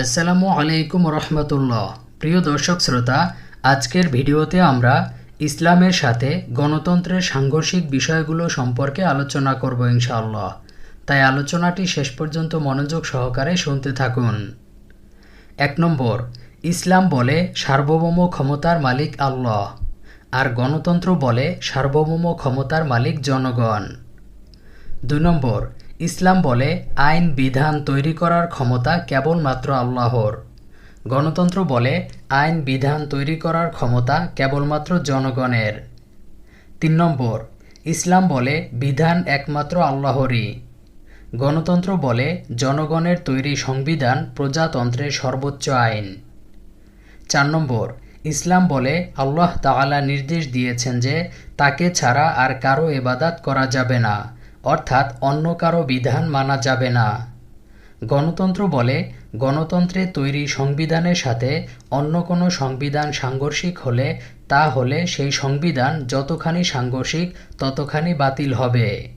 আসসালামু আলাইকুম রহমতুল্লাহ প্রিয় দর্শক শ্রোতা, আজকের ভিডিওতে আমরা ইসলামের সাথে গণতন্ত্রের সাংঘর্ষিক বিষয়গুলো সম্পর্কে আলোচনা করব ইনশাআল্লাহ। তাই আলোচনাটি শেষ পর্যন্ত মনোযোগ সহকারে শুনতে থাকুন। এক নম্বর, ইসলাম বলে সার্বভৌম ক্ষমতার মালিক আল্লাহ, আর গণতন্ত্র বলে সার্বভৌম ক্ষমতার মালিক জনগণ। দুই নম্বর ইসলাম বলে, আইন, বিধান তৈরি করার ক্ষমতা কেবলমাত্র আল্লাহর। গণতন্ত্র বলে, আইন, বিধান তৈরি করার ক্ষমতা কেবলমাত্র জনগণের। তিন নম্বর, ইসলাম বলে, বিধান একমাত্র আল্লাহরই। গণতন্ত্র বলে, জনগণের তৈরি সংবিধান প্রজাতন্ত্রের সর্বোচ্চ আইন। চার নম্বর, ইসলাম বলে, আল্লাহ তাআলা নির্দেশ দিয়েছেন যে, তাকে ছাড়া আর কারও এবাদাত করা যাবে না। অর্থাৎ অন্য কারও বিধান মানা যাবে না। গণতন্ত্র বলে গণতন্ত্রে তৈরি সংবিধানের সাথে অন্য কোনো সংবিধান সাংঘর্ষিক হলে তা হলে সেই সংবিধান যতখানি সাংঘর্ষিক ততখানি বাতিল হবে।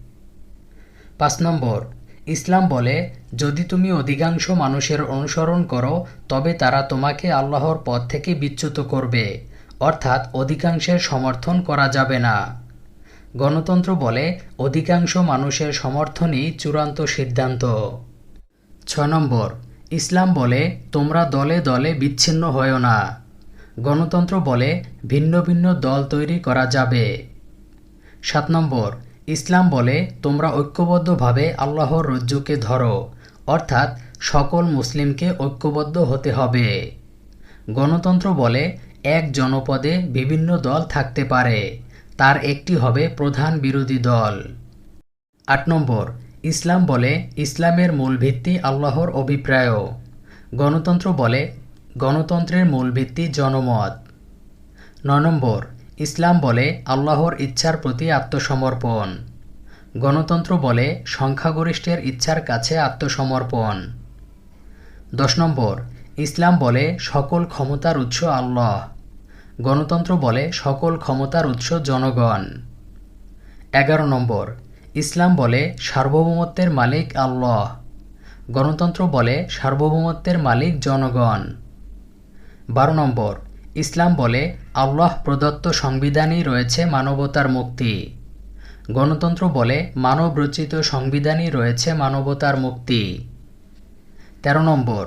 পাঁচ নম্বর, ইসলাম বলে যদি তুমি অধিকাংশ মানুষের অনুসরণ করো, তবে তারা তোমাকে আল্লাহর পথ থেকে বিচ্যুত করবে, অর্থাৎ অধিকাংশের সমর্থন করা যাবে না। গণতন্ত্র বলে অধিকাংশ মানুষের সমর্থনই চূড়ান্ত সিদ্ধান্ত। ছ নম্বর, ইসলাম বলে তোমরা দলে দলে বিচ্ছিন্ন হয়েও না। গণতন্ত্র বলে ভিন্ন ভিন্ন দল তৈরি করা যাবে। সাত নম্বর, ইসলাম বলে তোমরা ঐক্যবদ্ধভাবে আল্লাহর রজ্জুকে ধরো, অর্থাৎ সকল মুসলিমকে ঐক্যবদ্ধ হতে হবে। গণতন্ত্র বলে এক জনপদে বিভিন্ন দল থাকতে পারে। তার একটি হবে প্রধান বিরোধী দল। আট নম্বর, ইসলাম বলে ইসলামের মূল ভিত্তি আল্লাহর অভিপ্রায়। গণতন্ত্র বলে গণতন্ত্রের মূল ভিত্তি জনমত। ন নম্বর, ইসলাম বলে আল্লাহর ইচ্ছার প্রতি আত্মসমর্পণ। গণতন্ত্র বলে সংখ্যাগরিষ্ঠের ইচ্ছার কাছে আত্মসমর্পণ। দশ নম্বর, ইসলাম বলে সকল ক্ষমতার উৎস আল্লাহ। গণতন্ত্র বলে সকল ক্ষমতার উৎস জনগণ। এগারো নম্বর, ইসলাম বলে সার্বভৌমত্বের মালিক আল্লাহ। গণতন্ত্র বলে সার্বভৌমত্বের মালিক জনগণ। বারো নম্বর, ইসলাম বলে আল্লাহ প্রদত্ত সংবিধানই রয়েছে মানবতার মুক্তি। গণতন্ত্র বলে মানব রচিত সংবিধানই রয়েছে মানবতার মুক্তি। ১৩ নম্বর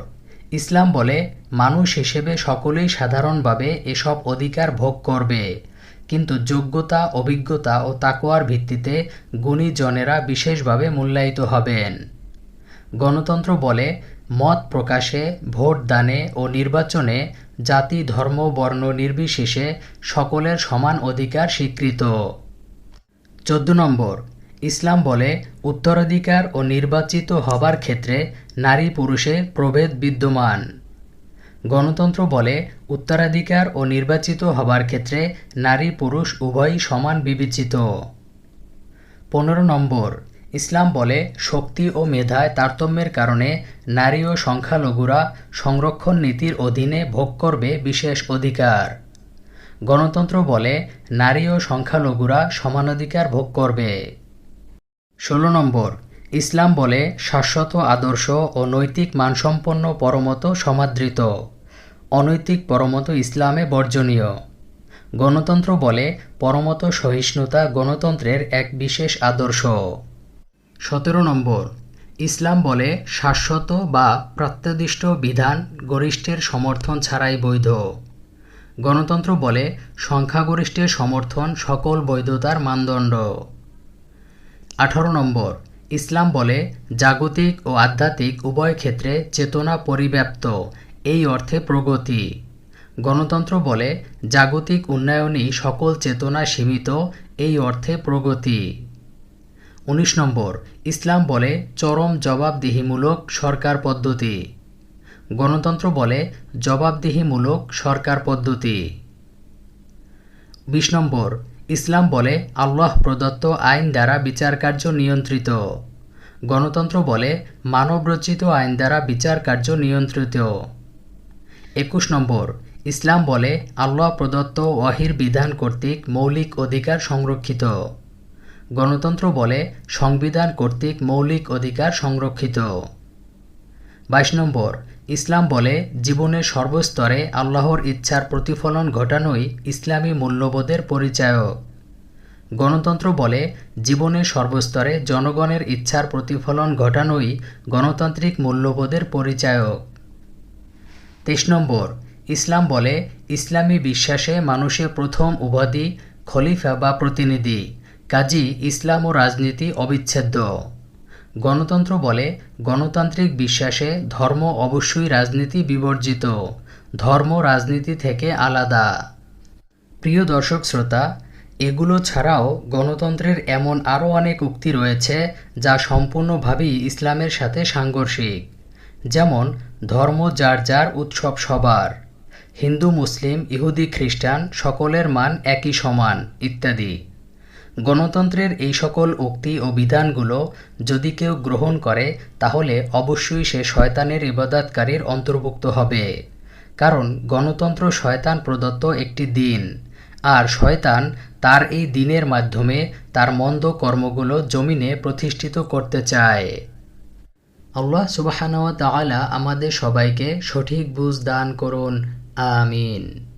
ইসলাম বলে, মানুষ হিসেবে সকলেই সাধারণভাবে এসব অধিকার ভোগ করবে। কিন্তু যোগ্যতা, অভিজ্ঞতা ও তাকোয়ার ভিত্তিতে গুণীজনেরা বিশেষভাবে মূল্যায়িত হবেন। গণতন্ত্র বলে, মত প্রকাশে, ভোট দানে ও নির্বাচনে জাতি, ধর্ম, বর্ণ নির্বিশেষে সকলের সমান অধিকার স্বীকৃত। চোদ্দ নম্বর ইসলাম বলে, উত্তরাধিকার ও নির্বাচিত হবার ক্ষেত্রে নারী পুরুষে প্রভেদ বিদ্যমান। গণতন্ত্র বলে, উত্তরাধিকার ও নির্বাচিত হবার ক্ষেত্রে নারী পুরুষ উভয়ই সমান বিবেচিত। পনেরো নম্বর, ইসলাম বলে, শক্তি ও মেধায় তারতম্যের কারণে নারী ও সংখ্যালঘুরা সংরক্ষণ নীতির অধীনে ভোগ করবে বিশেষ অধিকার। গণতন্ত্র বলে, নারী ও সংখ্যালঘুরা সমানাধিকার ভোগ করবে। ষোলো নম্বর, ইসলাম বলে শাশ্বত আদর্শ ও নৈতিক মানসম্পন্ন পরমত সমাদৃত। অনৈতিক পরমত ইসলামে বর্জনীয়। গণতন্ত্র বলে পরমত সহিষ্ণুতা গণতন্ত্রের এক বিশেষ আদর্শ। সতেরো নম্বর, ইসলাম বলে শাশ্বত বা প্রত্যাদিষ্ট বিধান গরিষ্ঠের সমর্থন ছাড়াই বৈধ। গণতন্ত্র বলে সংখ্যাগরিষ্ঠের সমর্থন সকল বৈধতার মানদণ্ড। আঠারো নম্বর। ইসলাম বলে, জাগতিক ও আধ্যাত্মিক উভয় ক্ষেত্রে চেতনা পরিব্যাপ্ত। এই অর্থে প্রগতি। গণতন্ত্র বলে, জাগতিক উন্নয়নই সকল চেতনা সীমিত। এই অর্থে প্রগতি। উনিশ নম্বর। ইসলাম বলে, চরম জবাবদিহিমূলক সরকার পদ্ধতি। গণতন্ত্র বলে, জবাবদিহিমূলক সরকার পদ্ধতি। বিশ নম্বর। ইসলাম বলে, আল্লাহ প্রদত্ত আইন দ্বারা বিচারকার্য নিয়ন্ত্রিত। গণতন্ত্র বলে, মানবরচিত আইন দ্বারা বিচারকার্য নিয়ন্ত্রিত। একুশ নম্বর, ইসলাম বলে, আল্লাহ প্রদত্ত ওয়াহির বিধান কর্তৃক মৌলিক অধিকার সংরক্ষিত। গণতন্ত্র বলে, সংবিধান কর্তৃক মৌলিক অধিকার সংরক্ষিত। বাইশ নম্বর ইসলাম বলে, জীবনের সর্বস্তরে আল্লাহর ইচ্ছার প্রতিফলন ঘটানোই ইসলামী মূল্যবোধের পরিচায়ক। গণতন্ত্র বলে, জীবনের সর্বস্তরে জনগণের ইচ্ছার প্রতিফলন ঘটানোই গণতান্ত্রিক মূল্যবোধের পরিচায়ক। তেইশ নম্বর, ইসলাম বলে, ইসলামী বিশ্বাসে মানুষের প্রথম উপাধি খলিফা বা প্রতিনিধি। কাজী ইসলাম ও রাজনীতি অবিচ্ছেদ্য। গণতন্ত্র বলে গণতান্ত্রিক বিশ্বাসে ধর্ম অবশ্যই রাজনীতি বিবর্জিত। ধর্ম রাজনীতি থেকে আলাদা। প্রিয় দর্শক শ্রোতা, এগুলো ছাড়াও গণতন্ত্রের এমন আরও অনেক উক্তি রয়েছে যা সম্পূর্ণভাবেই ইসলামের সাথে সাংঘর্ষিক। যেমন, ধর্ম যার যার উৎসব সবার। হিন্দু, মুসলিম, ইহুদি, খ্রিস্টান সকলের মান একই সমান, ইত্যাদি। গণতন্ত্রের এই সকল উক্তি ও বিধানগুলো যদি কেউ গ্রহণ করে, তাহলে অবশ্যই সে শয়তানের ইবাদতকারীর অন্তর্ভুক্ত হবে। কারণ গণতন্ত্র শয়তান প্রদত্ত একটি দিন, আর শয়তান তার এই দিনের মাধ্যমে তার মন্দ কর্মগুলো জমিনে প্রতিষ্ঠিত করতে চায়। আল্লাহ সুবাহানওয়া তাআলা আমাদের সবাইকে সঠিক বুঝ দান করুন। আমিন।